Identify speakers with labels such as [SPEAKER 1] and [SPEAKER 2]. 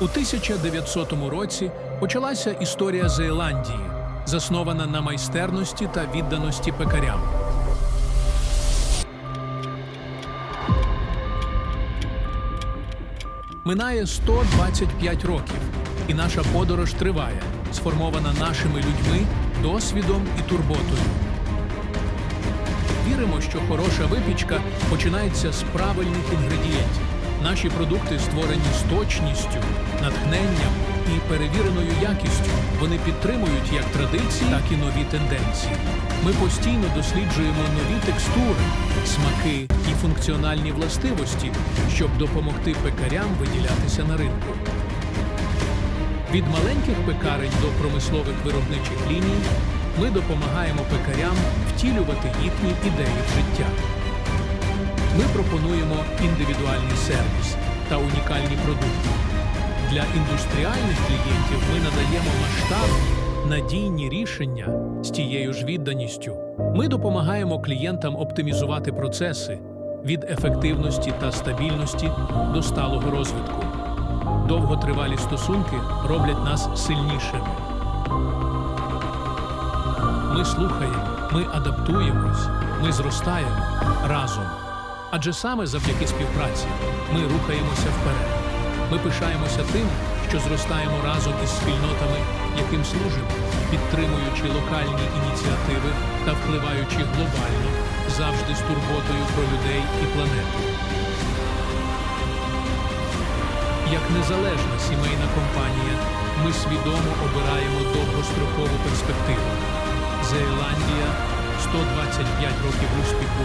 [SPEAKER 1] У 1900 році почалася історія Зеландії, заснована на майстерності та відданості пекарям. Минає 125 років, і наша подорож триває, сформована нашими людьми, досвідом і турботою. Віримо, що хороша випічка починається з правильних інгредієнтів. Наші продукти створені з точністю, натхненням і перевіреною якістю. Вони підтримують як традиції, так і нові тенденції. Ми постійно досліджуємо нові текстури, смаки і функціональні властивості, щоб допомогти пекарям виділятися на ринку. Від маленьких пекарень до промислових виробничих ліній ми допомагаємо пекарям втілювати їхні ідеї в життя. Ми пропонуємо індивідуальний сервіс та унікальні продукти. Для індустріальних клієнтів ми надаємо масштабні, надійні рішення з тією ж відданістю. Ми допомагаємо клієнтам оптимізувати процеси від ефективності та стабільності до сталого розвитку. Довготривалі стосунки роблять нас сильнішими. Ми слухаємо, ми адаптуємось, ми зростаємо разом. Адже саме завдяки співпраці ми рухаємося вперед. Ми пишаємося тим, що зростаємо разом із спільнотами, яким служимо, підтримуючи локальні ініціативи та впливаючи глобально, завжди з турботою про людей і планету. Як незалежна сімейна компанія, ми свідомо обираємо довгострокову перспективу. Зеландія 125 років успіху,